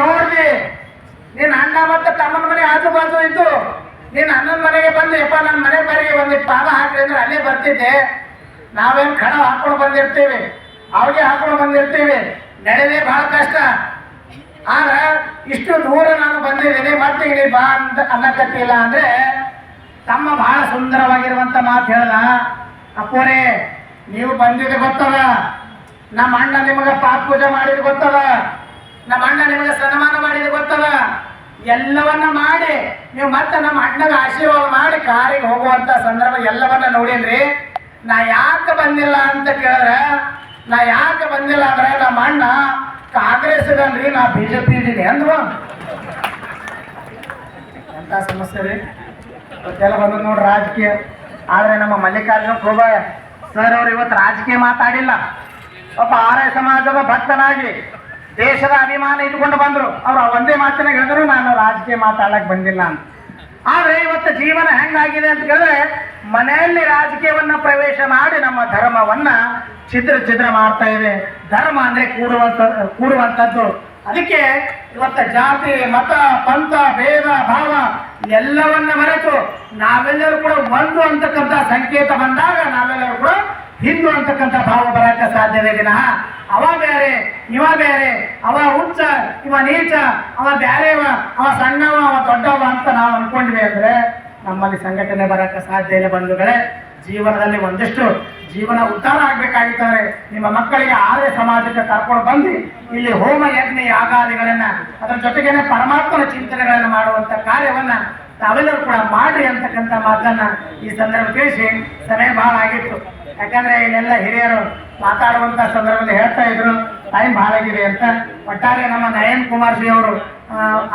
ನೋಡ್ದಿ ನಿನ್ನ ಅಣ್ಣ ಮತ್ತೆ ತಮ್ಮನ ಮನೆ ಆಜು ಬಾಜು ಇದ್ದು ನೀನ್ ಅಣ್ಣನ ಮನೆಗೆ ಬಂದು, ಯಪ್ಪ ನನ್ನ ಮನೆ ಬಾರಿಗೆ ಒಂದಿಟ್ಟು ಪಾದ ಹಾಕ್ರಿ ಅಂದ್ರೆ ಅಲ್ಲೇ ಬರ್ತಿದ್ದೆ. ನಾವೇನು ಕಣ ಹಾಕೊಂಡು ಬಂದಿರ್ತೀವಿ. ಅವ್ರಿಗೆ ಹಾಕೊಂಡು ಬಂದಿರ್ತೀವಿ. ನಡೆದೇ ಬಹಳ ಕಷ್ಟ. ಆದ್ರೆ ಇಷ್ಟು ದೂರ ನಾನು ಬಂದಿದ್ದೀನಿ, ಮತ್ತೆ ಇಲ್ಲಿ ಬಾ ಅಂತ ಅನ್ನಕತ್ತಿಲ್ಲ ಅಂದ್ರೆ ತಮ್ಮ ಬಹಳ ಸುಂದರವಾಗಿರುವಂತ ಮಾತು ಹೇಳ್ದ ಅಪ್ಪೋರೇ, ನೀವು ಬಂದಿದ್ದು ಗೊತ್ತದ. ನಮ್ಮ ಅಣ್ಣ ನಿಮಗೆ ಪಾಪ ಪೂಜೆ ಮಾಡಿದ್ದು ಗೊತ್ತದ. ನಮ್ಮ ಅಣ್ಣ ನಿಮಗೆ ಸನ್ಮಾನ ಮಾಡಿದ ಗೊತ್ತಲ್ಲ? ಎಲ್ಲವನ್ನ ಮಾಡಿ. ನೀವು ಮತ್ತೆ ನಮ್ಮ ಅಣ್ಣಗ ಆಶೀರ್ವಾದ ಮಾಡಿ ಕಾರಿಗೆ ಹೋಗುವಂತ ಸಂದರ್ಭ ಎಲ್ಲವನ್ನ ನೋಡಿನ್ರಿ. ನಾ ಯಾಕೆ ಬಂದಿಲ್ಲ ಅಂತ ಕೇಳಿದ್ರೆ, ನಾ ಯಾಕೆ ಬಂದಿಲ್ಲ ಅಂದ್ರೆ ನಮ್ಮ ಅಣ್ಣ ಕಾಂಗ್ರೆಸ್ ಇದನ್ರಿ ನಾ ಬಿಜೆಪಿ ಇದ್ದೀನಿ ಅಂದ್ವ. ಎಂತ ಸಮಸ್ಯೆ ರೀ? ಇವತ್ತೆಲ್ಲ ಬಂದ್ ನೋಡ್ರಿ ರಾಜಕೀಯ. ಆದ್ರೆ ನಮ್ಮ ಮಲ್ಲಿಕಾರ್ಜುನ ಖೋಬಾ ಸರ್ ಅವ್ರು ಇವತ್ತು ರಾಜಕೀಯ ಮಾತಾಡಿಲ್ಲ. ಒಬ್ಬ ಆರ್ಯ ಸಮಾಜದ ಭಕ್ತನಾಗಿ ದೇಶದ ಅಭಿಮಾನ ಇಟ್ಕೊಂಡು ಬಂದರು. ಅವ್ರು ಒಂದೇ ಮಾತಿನ ಹೇಳಿದ್ರು, ನಾನು ರಾಜಕೀಯ ಮಾತಾಡಕ್ ಬಂದಿಲ್ಲ ಅಂತ. ಆದ್ರೆ ಇವತ್ತು ಜೀವನ ಹೆಂಗಾಗಿದೆ ಅಂತ ಕೇಳಿದ್ರೆ, ಮನೆಯಲ್ಲಿ ರಾಜಕೀಯವನ್ನ ಪ್ರವೇಶ ಮಾಡಿ ನಮ್ಮ ಧರ್ಮವನ್ನ ಚಿತ್ರ ಚಿತ್ರ ಮಾಡ್ತಾ ಇದೆ ಧರ್ಮ ಅಂದ್ರೆ ಕೂಡುವಂತ ಕೂಡುವಂತದ್ದು ಅದಕ್ಕೆ ಇವತ್ತ ಜಾತಿ, ಮತ, ಪಂಥ, ಭೇದ, ಭಾವ ಎಲ್ಲವನ್ನ ಮರೆತು ನಾವೆಲ್ಲರೂ ಕೂಡ ಒಂದು ಅಂತಕ್ಕಂಥ ಸಂಕೇತ ಬಂದಾಗ ನಾವೆಲ್ಲರೂ ಕೂಡ ಹಿಂದೂ ಅಂತಕ್ಕಂಥ ಭಾವ ಬರಕ್ಕೆ ಸಾಧ್ಯವೇ ವಿನಃ. ಅವ ಬೇರೆ, ಇವ ಬೇರೆ, ಅವ ಉಚ್ಚ ಇವ ನೀಚ, ಅವ ಬ್ಯಾರೆವ, ಅವ ಸಣ್ಣವ, ಅವ ದೊಡ್ಡವ ಅಂತ ನಾವು ಅನ್ಕೊಂಡ್ವಿ ಅಂದ್ರೆ ನಮ್ಮಲ್ಲಿ ಸಂಘಟನೆ ಬರಕ್ಕೆ ಸಾಧ್ಯ ಇಲ್ಲ ಬಂಧುಗಳೇ. ಜೀವನದಲ್ಲಿ ಒಂದಿಷ್ಟು ಜೀವನ ಉದ್ಧಾರ ಆಗ್ಬೇಕಾಗಿದ್ದಾರೆ. ನಿಮ್ಮ ಮಕ್ಕಳಿಗೆ ಆರ್ಯ ಸಮಾಜಕ್ಕೆ ಕರ್ಕೊಂಡು ಬಂದು ಇಲ್ಲಿ ಹೋಮ ಯಜ್ಞ ಯಾಗಾದಿಗಳನ್ನ, ಅದರ ಜೊತೆಗೇನೆ ಪರಮಾತ್ಮನ ಚಿಂತನೆಗಳನ್ನ ಮಾಡುವಂತ ಕಾರ್ಯವನ್ನ ತಾವೆಲ್ಲರೂ ಕೂಡ ಮಾಡ್ರಿ ಅಂತಕ್ಕಂಥ ಮಾತನ್ನ ಈ ಸಂದರ್ಭ ತಿಳಿಸಿ. ಸಮಯ ಬಹಳ ಆಗಿತ್ತು. ಯಾಕಂದ್ರೆ ಇಲ್ಲೆಲ್ಲ ಹಿರಿಯರು ಮಾತಾಡುವಂತ ಸಂದರ್ಭದಲ್ಲಿ ಹೇಳ್ತಾ ಇದ್ರು. ಟೈಮ್ ಬಹಳ ಆಗಿದೆ ಅಂತ. ಒಟ್ಟಾರೆ ನಮ್ಮ ನಯನ್ ಕುಮಾರ್ ಜಿ ಅವರು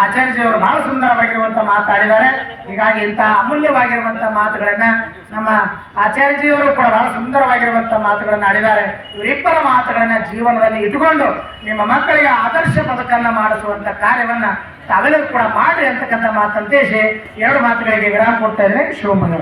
ಆಚಾರ್ಯವರು ಬಹಳ ಸುಂದರವಾಗಿರುವಂತ ಮಾತಾಡಿದ್ದಾರೆ. ಹೀಗಾಗಿ ಇಂತಹ ಅಮೂಲ್ಯವಾಗಿರುವಂತ ಮಾತುಗಳನ್ನ ನಮ್ಮ ಆಚಾರ್ಯಜಿಯವರು ಕೂಡ ಬಹಳ ಸುಂದರವಾಗಿರುವಂತ ಮಾತುಗಳನ್ನ ಆಡಿದ್ದಾರೆ. ಇವರಿಬ್ಬರ ಮಾತುಗಳನ್ನ ಜೀವನದಲ್ಲಿ ಇಟ್ಟುಕೊಂಡು ನಿಮ್ಮ ಮಕ್ಕಳಿಗೆ ಆದರ್ಶ ಬದುಕನ್ನ ಮಾಡಿಸುವಂತ ಕಾರ್ಯವನ್ನ ತಾವೆಲ್ಲರೂ ಕೂಡ ಮಾಡಿ ಅಂತಕ್ಕಂಥ ಮಾತಂತೇಸಿ ಎರಡು ಮಾತುಗಳಿಗೆ ವಿರಾಮ ಕೊಡ್ತಾ ಇದ್ದೇನೆ. ಶಿವಮೊಗ್ಗ